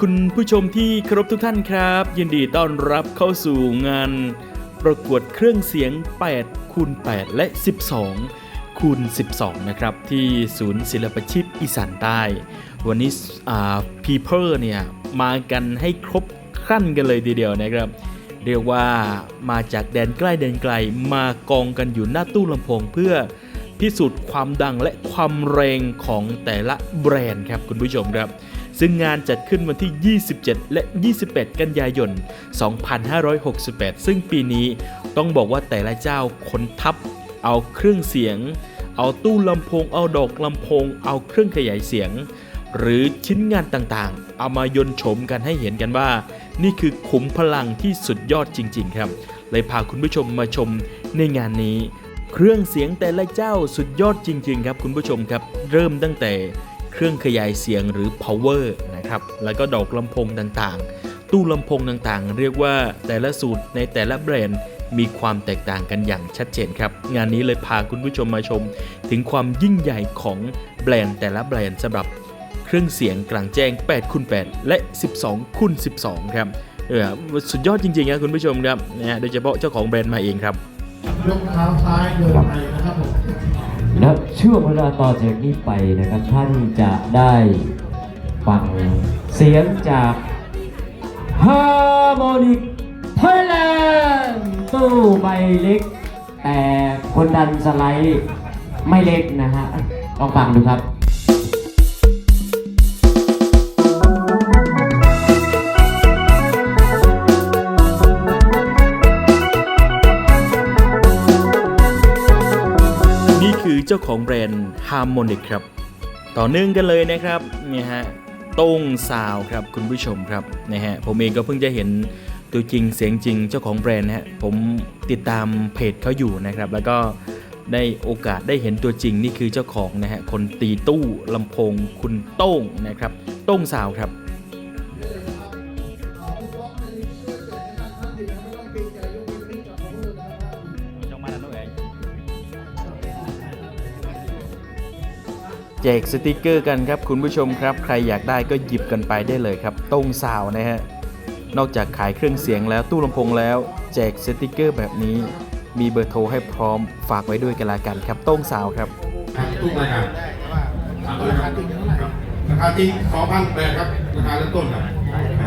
คุณผู้ชมที่เคารพทุกท่านครับ ยินดีต้อนรับเข้าสู่งาน ประกวดเครื่องเสียง 8คูณ8และ 12คูณ12 นะครับ ที่ศูนย์ศิลปชิตอีสานใต้ วันนี้พีเพอร์เนี่ยมากันให้ครบครันกันเลยทีเดียวนะครับ เรียกว่ามาจากแดนใกล้แดนไกลมากองกันอยู่หน้าตู้ลำโพงเพื่อพิสูจน์ความดังและความแรงของแต่ละแบรนด์ครับคุณผู้ชมครับ ซึ่งงานจัดขึ้นวันที่ 27 และ 28 กันยายน 2568 ซึ่งปีนี้ต้องบอกว่าแต่ละเจ้าคนทัพเอาเครื่องเสียง เอาตู้ลำโพง เอาดอกลำโพง เอาเครื่องขยายเสียง หรือชิ้นงานต่างๆ เอามายนต์โฉมกันให้เห็นกันว่า นี่คือขุมพลังที่สุดยอดจริง ๆ ครับ เลยพาคุณผู้ชมมาชมในงานนี้ เครื่องเสียงแต่ละเจ้าสุดยอดจริง ๆ ครับคุณผู้ชมครับ เริ่มตั้งแต่ เครื่องขยายเสียงหรือ power นะครับ แล้วก็ดอกลำโพงต่างๆ ตู้ลำโพงต่างๆ เรียกว่าแต่ละสูตรในแต่ละแบรนด์มีความแตกต่างกันอย่างชัดเจนครับ งานนี้เลยพาคุณผู้ชมมาชม ถึงความยิ่งใหญ่ของแบรนด์แต่ละแบรนด์สำหรับเครื่องเสียงกลางแจ้ง8คูณ8และ 12คูณ12 ครับเออสุดยอดจริงๆครับคุณผู้ชมครับนะฮะโดยเฉพาะเจ้าของแบรนด์มาเองครับยกเท้าซ้ายเดินไปนะครับผม และช่วงเวลาต่อจากนี้ไปนะครับท่านจะได้ฟังเสียงจากฮาร์โมนิกไทยแลนด์ตู้ใบเล็ก แต่คนดันสไลด์ไม่เล็กนะฮะลองฟังดูครับ เจ้าของแบรนด์ Harmonic ครับ ต่อเนื่องกันเลยนะครับเนี่ยฮะโต้งซาวครับคุณผู้ชมครับนะฮะผมเองก็เพิ่งจะเห็นตัวจริงเสียงจริงเจ้าของแบรนด์นะฮะผมติดตามเพจเขาอยู่นะครับ แล้วก็ได้โอกาสได้เห็นตัวจริงนี่คือเจ้าของนะฮะคนตีตู้ลำโพงคุณโต้งนะครับ โต้งซาวครับ จกสติกเกอร์กันครับคุณผู้ชมครับ ใครอยากได้ก็หยิบกันไปได้เลยครับโต้งซาวนะฮะนอกจากขายเครื่องเสียงแล้วตู้ลำโพงแล้ว แจกสติกเกอร์แบบนี้ มีเบอร์โทรให้พร้อมฝากไว้ด้วยกันละกันครับโต้งซาวครับครับทุกรายการถามเลยครับครับราคาจริง2,008ครับราคาเริ่มต้นครับ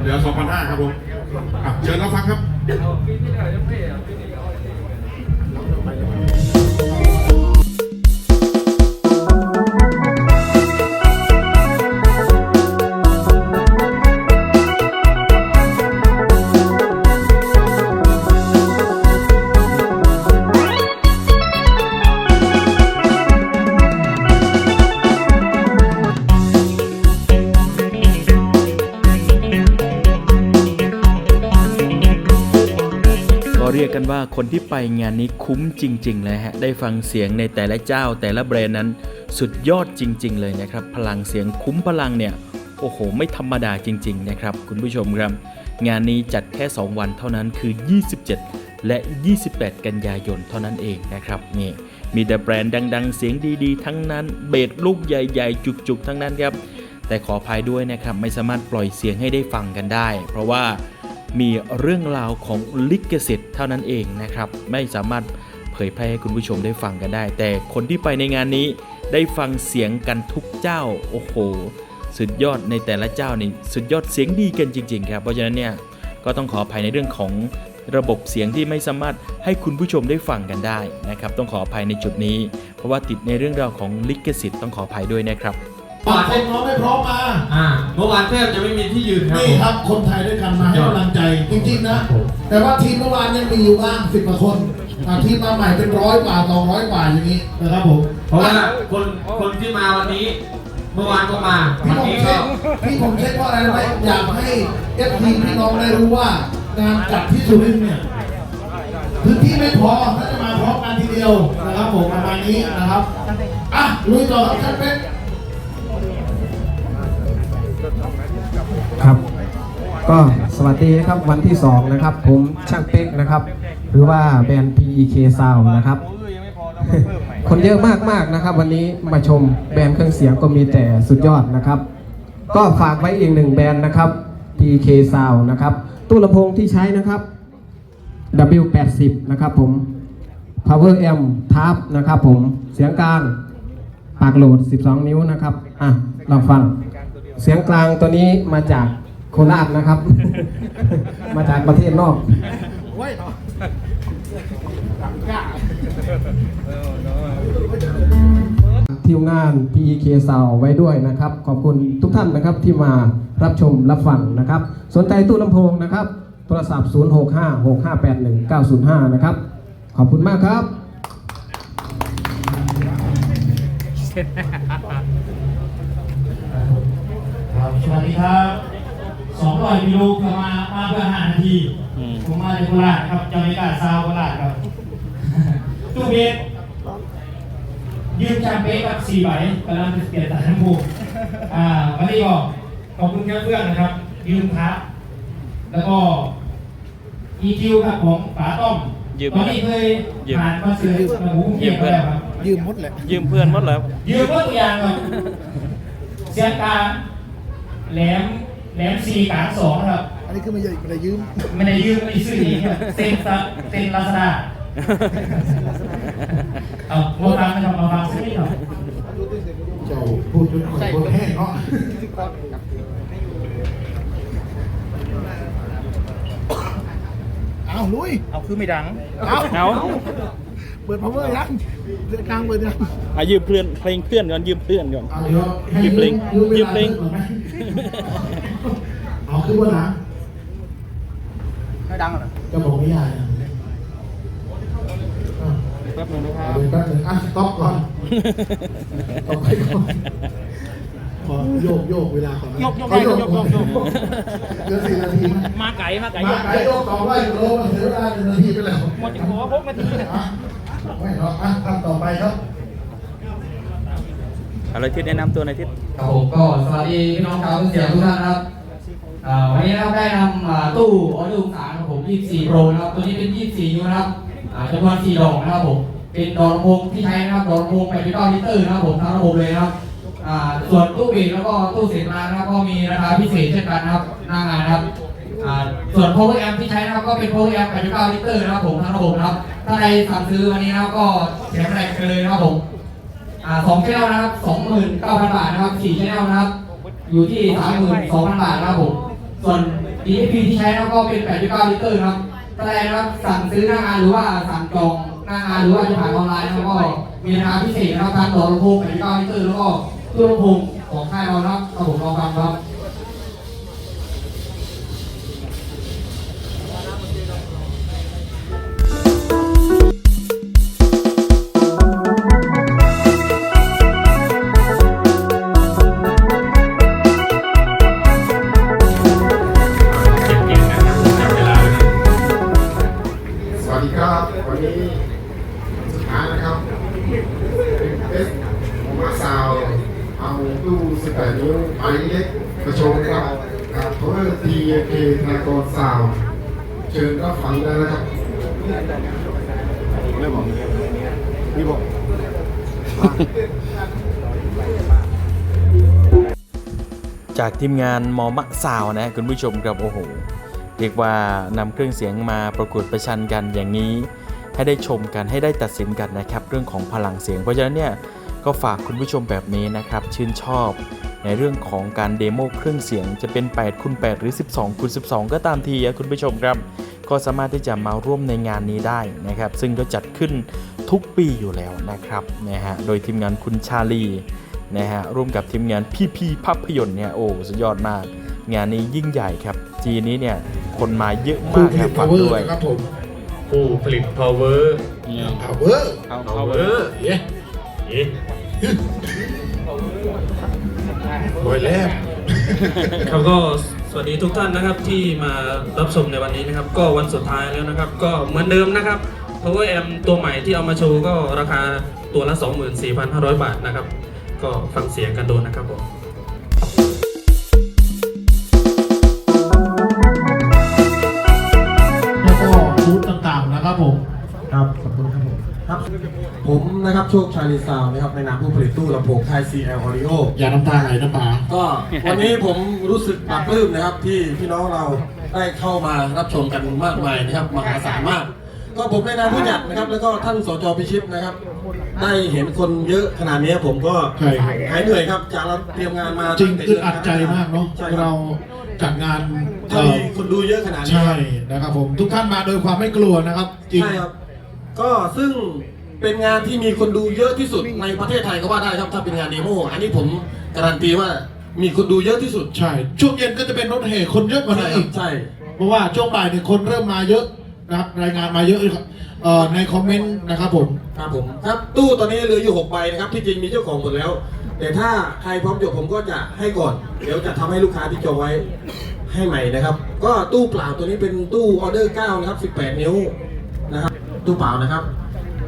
เหลือ2,500ครับผมเชิญรับฟังครับ ว่าคนที่ไปงานนี้คุ้มจริงๆเลยฮะ ได้ฟังเสียงในแต่ละเจ้าแต่ละแบรนด์นั้น สุดยอดจริง ๆ เลยนะครับ พลังเสียงคุ้มพลังเนี่ย โอ้โห ไม่ธรรมดาจริง ๆ นะครับ คุณผู้ชมครับ งานนี้จัดแค่ 2 วันเท่านั้นคือ 27 และ 28 กันยายนเท่านั้นเองนะครับนี่มีแต่แบรนด์ดัง ๆ เสียงดีๆ ทั้งนั้น เบสลูกใหญ่ ๆ จุกๆ ทั้งนั้นครับแต่ขออภัยด้วยนะครับไม่สามารถปล่อยเสียงให้ได้ฟังกันได้ เพราะว่า มีเรื่องราวของลิขสิทธิ์เท่านั้นเองนะครับ ไม่สามารถเผยแพร่ให้คุณผู้ชมได้ฟังกันได้ แต่คนที่ไปในงานนี้ได้ฟังเสียงกันทุกเจ้า โอ้โห สุดยอดในแต่ละเจ้านี่สุดยอดเสียงดีกันจริง ๆ ครับ เพราะฉะนั้นเนี่ยก็ต้องขออภัยในเรื่องของระบบเสียงที่ไม่สามารถให้คุณผู้ชมได้ฟังกันได้นะครับ ต้องขออภัยในจุดนี้ เพราะว่าติดในเรื่องราวของลิขสิทธิ์ต้องขออภัยด้วยนะครับ ฝากคนพร้อมไม่พร้อมมา อ่าเมื่อวานแทบจะไม่มีที่ยืนครับนี่ครับคนไทยด้วยกันมาให้กำลังใจจริงๆนะ แต่ว่าทีมเมื่อวานยังมีอยู่บ้างสิบกว่าคนอะทีมมาใหม่เป็นร้อยกว่าสองร้อยกว่าอย่างนี้นะครับผมเพราะว่าคนคนที่มาวันนี้ เมื่อวานก็มาพี่วันผมนี้เช็ก็ คพี่ผมเช็คว่าอะไรรู้ไหมอยากให้เอฟทีพี่น้องได้รู้ว่างานจัดที่สุรินทร์เนี่ยพื้นที่ไม่พอถ้าจะมาพร้อมกันทีเดียวนะครับผมประมาณนี้นะครับอะลุยต่อครับท่านเป็น ก็สวัสดีนะครับวันที่ 2 นะครับ ผมช่างเป๊กนะครับ หรือว่าแบรนด์ PEK Sound นะครับ คนเยอะมากๆนะครับ วันนี้มาชมแบรนด์เครื่องเสียงก็มีแต่สุดยอดนะครับ ก็ฝากไว้อีกหนึ่งแบรนด์นะครับ Pek Sound นะครับ ตู้ลำโพงที่ใช้นะครับ W80 นะครับผม Power M Tab นะครับผมเสียงกลางปากโหลด 12 นิ้วนะครับ อะ เราฟัง เสียงกลางตัวนี้มาจาก โคราชนะครับ มาจากประเทศนอกทีมงาน PEK Sound ไว้ด้วยนะครับ ขอบคุณทุกท่านนะครับที่มารับชมรับฟังนะครับ สนใจตู้ลำโพงนะครับ โทรศัพท์ 0656581905 นะครับ ขอบคุณมากครับครับสวัสดีครับ สองร้อยกิโลกลับมามาเพื่อหานาที อืมผมมาจากโคราชครับจามิกาซาวโคราชครับตู้เบสยืมจำเป๊กกับสี่ใบกำลังจะเปลี่ยนสายน้ำพุอ่าวันนี้ก็ขอบคุณแค่เพื่อนนะครับ ยืมครับแล้วก็ EQ ครับของป๋าต้อมยืมตอนนี้เคยยืม ผ่านคอนเสิร์ตมาหูเกียบไปแล้วครับ ยืมหมดแหละ ยืมเพื่อนหมดแล้ว ยืมว่าตัวอย่างก่อนเสียงกลางแหลม แหลมสี่กลางสองนะครับ อันนี้คือไม่ใช่ไม่ได้ยืมไม่ได้ยืมไม่ได้ซื้อเองครับเซ็นซะเซ็นลาซาด้าเอามาฟังนะครับมาฟังสักนิดหน่อยเจ้าพูดจนข่อยบนแห้งเนาะเอาลุย เอาคือไม่ดัง เอาเอาเปิด power ยังเดือดกลางเปิดยังอะยืมเพื่อนเพลงเพื่อนก่อนยืมเพื่อนก่อนเอาเดี๋ยวให้ยืมเพลงยืมเวยืมลาเพลง ก่อนไหมเอาขึ้นบนหลังไม่ดังเหรอจะบอกไม่ได้นะอะแป๊บนึงนะครัเอาบเดี๋ยวแป๊บนึงอะสต็อปก่อนต่อไปก่อนขอโยกโยกเวลาก่อนนะโยกโยกขอโยกโยกโยกโยกเหลือสี่นาทีไหมมาไก่มาไก่มาไกลโยกสองร้อยกิโลมันเสียเวลาหนึ่งนาทีไปแล้วหมดจะขอพกนาทีอะไม่หรอกอะทำต่อไปครับอะไรทิศแนะนำตัวในอยทิศครับผมก็สวัสดีพี่น้องชาวเสียงทุกท่านนะครับอ่า วันนี้นะครับได้นำตู้ออดิโอสารของผม 24 Pro นะครับตัวนี้เป็น 24 นิ้วนะครับจำนวน 4 ดอกนะครับผมเป็นดอกลำโพงที่ใช้นะครับดอกลำโพง89ลิตอร์นะครับผมทั้งระบบเลยนะครับส่วนตู้เบสแล้วก็ตู้เสียงกลานะครับก็มีราคาพิเศษเช่นกันนะครับหน้างานนะครับส่วน power amp ที่ใช้นะครับก็เป็น power amp 89ลิตอร์นะครับผมทั้งระบบนะครับถ้าใครสั่งซื้อวันนี้นะครับก็แถมแรงไปเลยนะครับผมสองแก้วนะครับสองหมื่นเก้าพันบาทนะครับสี่แก้วนะครับอยู่ที่สามหมื่นสองพันบาทนะครับผม ส่วน DSP ที่ใช้นะครับก็เป็น 89 ลิตรนะครับถ้าใครนะครับสั่งซื้อหน้างานหรือว่าสั่งจองหน้างานหรือว่าจะผ่านออนไลน์นะครับก็มีราคาพิเศษนะครับการต่อลำโพงแปดจุดเก้าลิตรแล้วก็ตู้ลำโพงของค่ายเรานะครับระบผมลองฟังครับ นี่บอกจากทีมงานมอมะสาวนะคุณผู้ชมครับโอ้โหเรียกว่านำเครื่องเสียงมาประกวดประชันกันอย่างนี้ ให้ได้ชมกันให้ได้ตัดสินกันนะครับเรื่องของพลังเสียง เพราะฉะนั้นเนี่ยก็ฝากคุณผู้ชมแบบนี้นะครับชื่นชอบในเรื่องของการเดโมเครื่องเสียงจะเป็น8คูณ8หรือ 12คูณ12 ก็ตามทีอะคุณผู้ชมครับ ก็สามารถที่จะมาร่วมในงานนี้ได้นะครับ ซึ่งก็จัดขึ้น ทุกปีอยู่แล้วนะครับนะฮะโดยทีมงานคุณชาลีนะฮะร่วมกับทีมงานพี่พี่ภาพยนตร์เนี่ยโอ้สุดยอดมาก งานนี้ยิ่งใหญ่ครับ จีนี้เนี่ยคนมาเยอะมากครับฝากด้วยครับผมผู้ผลิต power power เอา power เย้บอยแล้วครับก็สวัสดีทุกท่านนะครับที่มารับชมในวันนี้นะครับ ก็วันสุดท้ายแล้วนะครับ ก็เหมือนเดิมนะครับ Power Amp ตัวใหม่ที่เอามาโชว์ก็ราคาตัวละ 24,500 บาทนะครับ ก็ฟังเสียงกันดูนะครับผมแล้วก็บูธต่างๆนะครับผม ครับ ขอบคุณครับผมครับ ผมนะครับโชคชาลีซาวน์นะครับในนามผู้ผลิตตู้ลำโพงค่าย CL Audio อย่าน้ำตาไหลนะป๋าก็วันนี้ผมรู้สึกปลาบปลื้มนะครับที่พี่น้องเราได้เข้ามารับชมกันมากมายนะครับมหาศาลมาก ก็ผมในนามผู้จัดนะครับ แล้วก็ท่านสจพิชิตนะครับ ได้เห็นคนเยอะขนาดนี้ผมก็ใช่ครับ หายเหนื่อยครับจากเราเตรียมงานมาจริงตั้แต่อึดอัดใจมากเนาะใช่คเราบจัดงานถ้ามีคนดูเยอะขนาดนี้ ใช่นะครับผมทุกท่านมาโดยความไม่กลัวนะครับ จริง ใช่ครับ ก็ซึ่งเป็นงานที่มีคนดูเยอะที่สุดในประเทศไทยก็ว่าได้ครับ ถ้าเป็นงานเดโมอันนี้ผมการันตีว่ามีคนดูเยอะที่สุดใช่ ช่วงเย็นก็จะเป็นรถแห่คนเยอะกว่าใช่นั้นครัอีบกใช่ เพราะว่าช่วงบ่ายเนี่ยคนเริ่มมาเยอะ นะครับรายงานมาเยอะเอ่อในคอมเมนต์นะครับผมครับผมครับตู้ตอนนี้เหลืออยู่ 6 ใบนะครับที่จริงมีเจ้าของหมดแล้ว แต่ถ้าใครพร้อมจบผมก็จะให้ก่อน เดี๋ยวจะทำให้ลูกค้าที่จองไว้ให้ใหม่นะครับ ก็ตู้เปล่าตัวนี้เป็นตู้ออเดอร์9นะครับ 18 นิ้วนะครับตู้เปล่านะครับ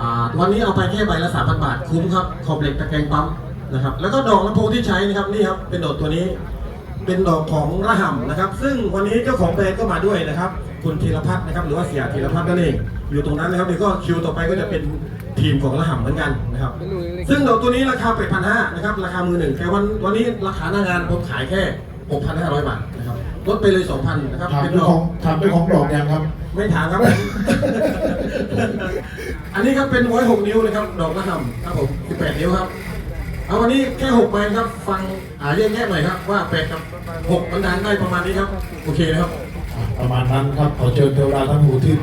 อ่าวันนี้เอาไปแค่ใบละ3,000 บาทคุ้มครับขอบเหล็กตะแกรงปั๊มนะครับแล้วก็ดอกลำโพงที่ใช้นะครับนี่ครับเป็นดอกตัวนี้ เป็นดอกของระห่ำนะครับ ซึ่งวันนี้เจ้าของแบรนด์ก็มาด้วยนะครับ คุณธีรพัฒน์นะครับหรือว่าเสียธีรพัฒน์นั่นเองอยู่ตรงนั้นนะครับเดี๋ยวก็คิวต่อไปก็จะเป็นทีมของระห่ำเหมือนกันนะครับ ซึ่งดอกตัวนี้ราคา8,500นะครับราคามือหนึ่งแต่วันวันนี้ราคาหน้างานผมขายแค่6,500บาทนะครับลดไปเลย2,000นะครับถามเป็นเจ้าดขออกงถามเจ้าของดอกยังครับ ไม่ถามครับ อันนี้ครับเป็นไว้6นิ้วเลยครับดอกระห่ำครับผม18นิ้วครับเอาวันนี้แค่6ใบครับ ฟังอ่าแยกแยะหน่อยครับว่า8กับ6มันดานได้ประมาณนี้ครับ โอเคนะครับ ประมาณนั้นครับขอเชิญเทวดาทั้งหูที่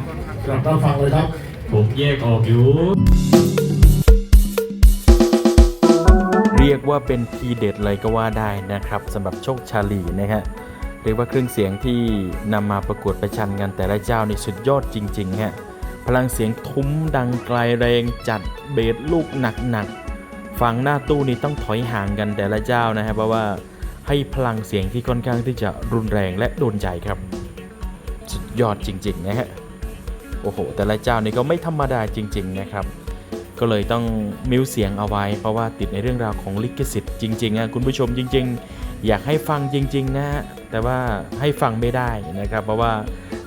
กลับรับฟังเลยครับ ผมแยกออกอยู่ เรียกว่าเป็นทีเด็ดเลยก็ว่าได้นะครับสำหรับโชคชาลีนะฮะเรียกว่าเครื่องเสียงที่นำมาประกวดประชันกันแต่ละเจ้านี่สุดยอดจริงๆฮะพลังเสียงทุ้มดังไกลแรงจัดเบสลูกหนักๆฟังหน้าตู้นี่ต้องถอยห่างกันแต่ละเจ้านะฮะเพราะว่าให้พลังเสียงที่ค่อนข้างที่จะรุนแรงและโดนใจครับ ยอดจริง ๆ นะฮะ โอ้โห แต่ละเจ้านี่ก็ไม่ธรรมดาจริง ๆ นะครับ ก็เลยต้องมิวเสียงเอาไว้ เพราะว่าติดในเรื่องราวของลิขสิทธิ์จริงๆอะคุณผู้ชมจริง ๆ อยากให้ฟังจริง ๆ นะฮะ แต่ว่าให้ฟังไม่ได้นะครับ เพราะว่า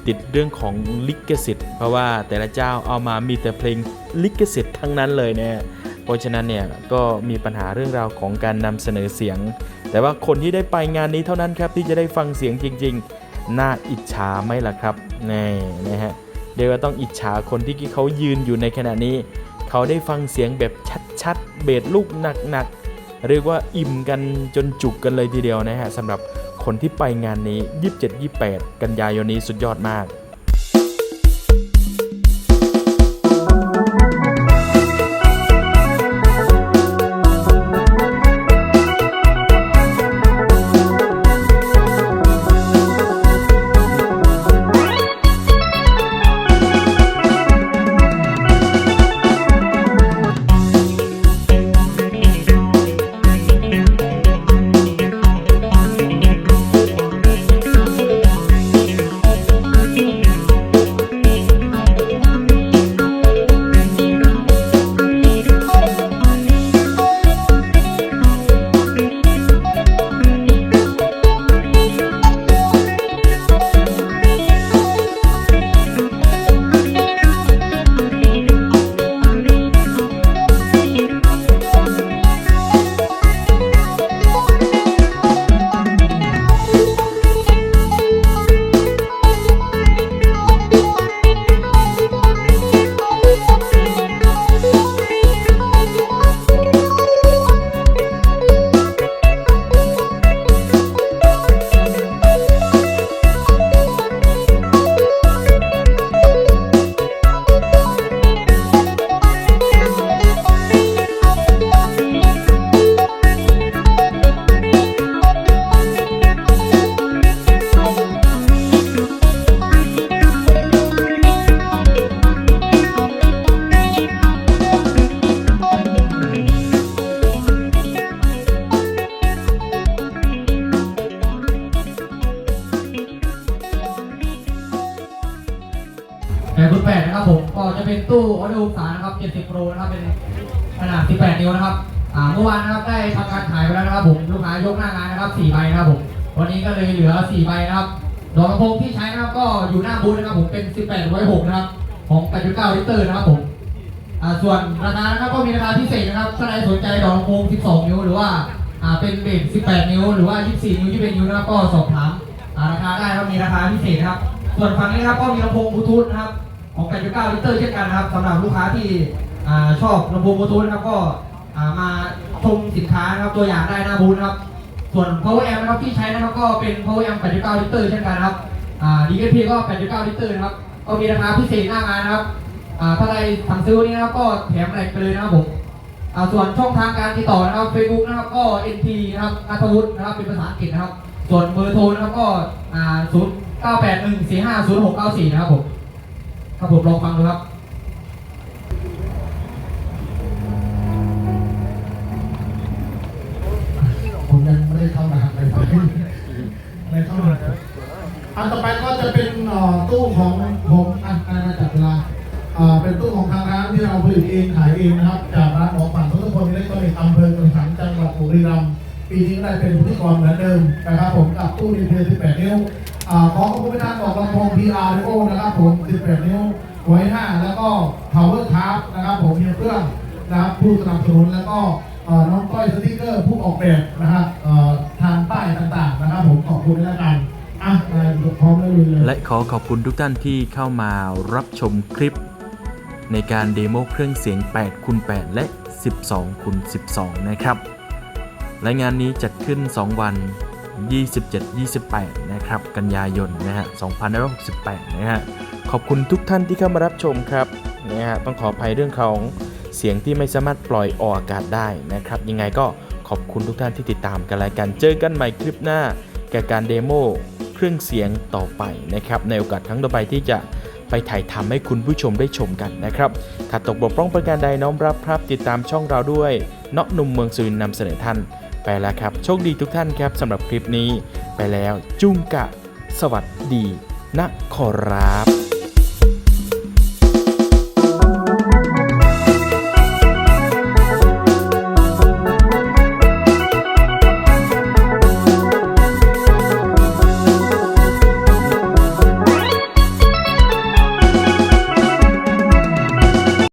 ติดเรื่องของลิขสิทธิ์ เพราะว่าแต่ละเจ้าเอามามีแต่เพลงลิขสิทธิ์ทั้งนั้นเลยเนะฮะเพราะฉะนั้นเนี่ยก็มีปัญหาเรื่องราวของการนำเสนอเสียง แต่ว่าคนที่ได้ไปงานนี้เท่านั้นครับที่จะได้ฟังเสียงจริง ๆ น่าอิจฉาไหมล่ะครับนี่นะฮะเดี๋ยวต้องอิจฉาคนที่เขายืนอยู่ในขณะนี้ เขาได้ฟังเสียงแบบชัดๆ เบสลูกหนักๆ เรียกว่าอิ่มกันจนจุกกันเลยทีเดียวนะฮะสำหรับคนที่ไปงานนี้ 27-28 กันยายนนี้สุดยอดมาก นะครับเป็นขนาด 18 นิ้วนะครับอ่าเมื่อวานนะครับได้ทำการขายไปแล้วนะครับผมลูกค้ายกหน้างานนะครับ4ใบนะครับผมวันนี้ก็เลยเหลือ 4 ใบนะครับดอกลำโพงที่ใช้นะครับก็อยู่หน้าบูธนะครับผมเป็น 18ไว้6นะครับของ 8.9 ลิตรนะครับผมอ่าส่วนราคานะครับก็มีราคาพิเศษนะครับถ้าใครสนใจดอกลำโพง 12 นิ้วหรือว่าอ่าเป็นเบส18 นิ้วหรือว่า 24 นิ้ว21นิ้วนะครับก็สอบถามราคาได้ครับมีราคาพิเศษนะครับ ส่วนฝั่งนี้นะครับก็มีลำโพงบลูทูธนะครับของ8.9ลิตรเช่นกันนะครับสำหรับลูกค้าที่ อาชอบลำโพงบลูทูธนะครับก็อ่ามาชมสินค้านะครับตัวอย่างได้หน้าบูธนะครับ ส่วน power amp นะครับที่ใช้นะครับก็เป็น power amp 8.9 ลิตรเช่นกันนะครับอ่า DSP ก็ 8.9 ลิตรนะครับก็มีราคาพิเศษหน้างานนะครับอ่าถ้าใครสั่งซื้อนนี้นะครับก็แถมอะไรไปเลยนะครับผมอ่าส่วนช่องทางการติดต่อนะครับ Facebook นะครับก็ NT นะครับนัทวุฒินะครับเป็นภาษาอังกฤษนะครับ ส่วนเบอร์โทรนะครับก็อ่า0 9 8 1 4 5 0 6 9 4 นะครับผมครับผมลองฟังดูครับ ไม่ได้เข้านะครับในฝั่งนี้ไม่เข้ามาอันต่อไปก็จะเป็นเอ่อตู้ของผมอันอันมาจับเวลาเอ่อเป็นตู้ของทางร้านที่เราผลิตเองขายเองนะครับ จากร้านหมอปั่นทุกคนอิเล็กทรอนิกส์อำเภอเมืองสังจังหวัดบุรีรัมย์ปีนี้ก็ได้เป็นพิธีกรเหมือนเดิมนะครับผมกับตู้ดีเพย์18 นิ้วอ่าขอขอบคุณท่านบอกลำโพง PR Audio นะครับผม 18 นิ้วไว้5แล้วก็ Power Card นะครับผมมีเครื่องนะครับผู้สนับสนุนแล้วก็เอ่อ น้องก้อยสติ๊กเกอร์ผู้ออกแบบนะครับทางป้ายต่างๆนะครับผมขอบคุณด้วยแล้วกันอะพร้อมได้เลยเลยและขอขอบคุณทุกท่านที่เข้ามารับชมคลิป ในการเดโมเครื่องเสียง8คูณ8และ 12คูณ12 นะครับและงานนี้จัดขึ้น 2 วัน 27-28 นะครับ กันยายนนะฮะ2568 นะฮะ ขอบคุณทุกท่านที่เข้ามารับชมครับ นะฮะ ต้องขออภัยเรื่องของ เสียงที่ไม่สามารถปล่อยออกอากาศได้นะครับ ยังไงก็ขอบคุณทุกท่านที่ติดตามกันแล้วกัน เจอกันใหม่คลิปหน้าแก่การเดโมเครื่องเสียงต่อไปนะครับ ในโอกาสครั้งต่อไปที่จะไปถ่ายทำให้คุณผู้ชมได้ชมกันนะครับ ถ้าตกบกพร่องประการใดน้อมรับครับ ติดตามช่องเราด้วย เนาะหนุ่มเมืองสุรินทร์นำเสนอท่าน ไปแล้วครับ โชคดีทุกท่านครับสำหรับคลิปนี้ ไปแล้วจุ้งกะ สวัสดีนะขอรับ